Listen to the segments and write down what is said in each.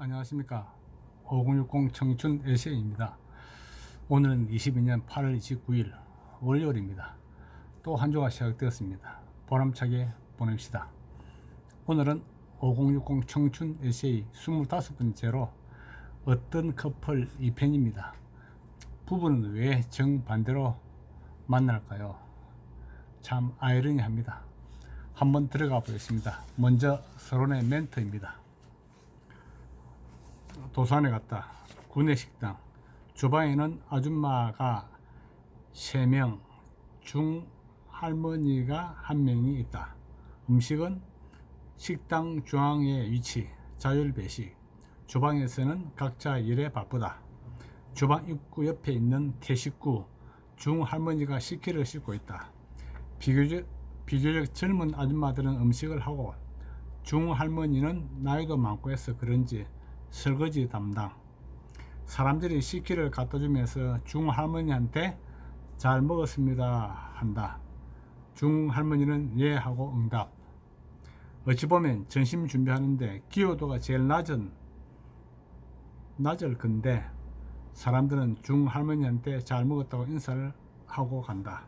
안녕하십니까. 5060 청춘 에세이입니다. 오늘은 22년 8월 29일 월요일입니다. 또 한 주가 시작되었습니다. 보람차게 보냅시다. 오늘은 5060 청춘 에세이 25번째로 어떤 커플 2편입니다. 부부는 왜 정반대로 만날까요? 참 아이러니합니다. 한번 들어가 보겠습니다. 먼저 서론의 멘트입니다 도산에 갔다. 구내식당. 주방에는 아줌마가 3명, 중 할머니가 한 명이 있다. 음식은 식당 중앙에 위치, 자율 배식. 주방에서는 각자 일에 바쁘다. 주방 입구 옆에 있는 태식구, 중 할머니가 식기를 씻고 있다. 비교적, 비교적 젊은 아줌마들은 음식을 하고 중 할머니는 나이도 많고 해서 그런지 설거지 담당. 사람들이 식기를 갖다 주면서 중 할머니한테 잘 먹었습니다 한다. 중 할머니는 예 하고 응답. 어찌 보면 점심 준비하는데 기여도가 제일 낮은 낮을 건데 사람들은 중 할머니한테 잘 먹었다고 인사를 하고 간다.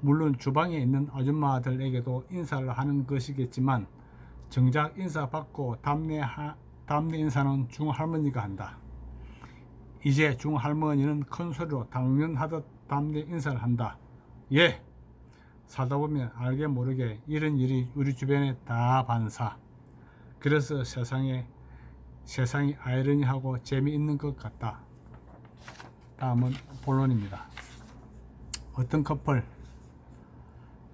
물론 주방에 있는 아줌마들에게도 인사를 하는 것이겠지만 정작 인사 받고 답례하 담내 인사는 중할머니가 한다. 이제 중할머니는 큰 소리로 당연하듯 담내 인사를 한다. 예. 살다 보면 알게 모르게 이런 일이 우리 주변에 다 반사. 그래서 세상에 세상이 아이러니하고 재미있는 것 같다. 다음은 본론입니다. 어떤 커플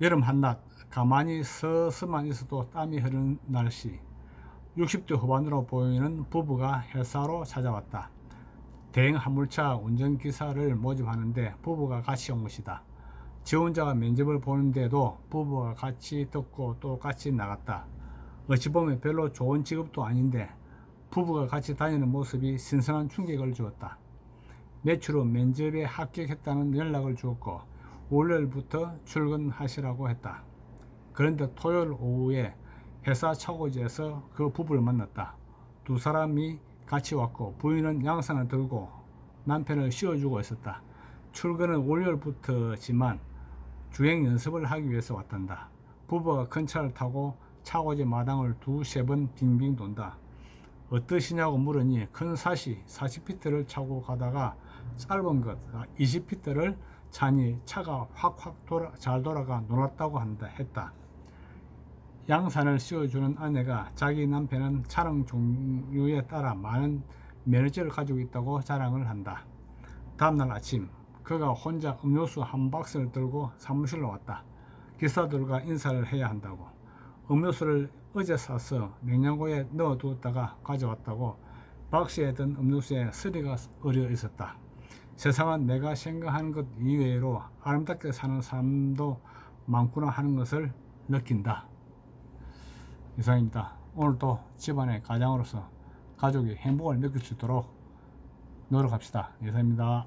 여름 한낮 가만히 서서만 있어도 땀이 흐르는 날씨 60대 후반으로 보이는 부부가 회사로 찾아왔다. 대형 화물차 운전기사를 모집하는데 부부가 같이 온 것이다. 지원자가 면접을 보는데도 부부가 같이 듣고 또 같이 나갔다. 어찌 보면 별로 좋은 직업도 아닌데 부부가 같이 다니는 모습이 신선한 충격을 주었다. 며칠 후 면접에 합격했다는 연락을 주었고 월요일부터 출근하시라고 했다. 그런데 토요일 오후에 회사 차고지에서 그 부부를 만났다. 두 사람이 같이 왔고 부인은 양산을 들고 남편을 씌워주고 있었다. 출근은 월요일부터지만 주행 연습을 하기 위해서 왔단다. 부부가 큰 차를 타고 차고지 마당을 두세 번 빙빙 돈다. 어떠시냐고 물으니 큰 사시 40피트를 차고 가다가 짧은 것 20피트를 차니 차가 확확 돌아, 잘 돌아가 놀았다고 한다 했다. 양산을 씌워주는 아내가 자기 남편은 차량 종류에 따라 많은 면허증을 가지고 있다고 자랑을 한다. 다음날 아침 그가 혼자 음료수 한 박스를 들고 사무실로 왔다. 기사들과 인사를 해야 한다고. 음료수를 어제 사서 냉장고에 넣어두었다가 가져왔다고 박스에 든 음료수에 쓰리가 어려 있었다. 세상은 내가 생각하는 것 이외로 아름답게 사는 사람도 많구나 하는 것을 느낀다. 이상입니다. 오늘도 집안의 가장으로서 가족이 행복을 느낄 수 있도록 노력합시다. 이상입니다.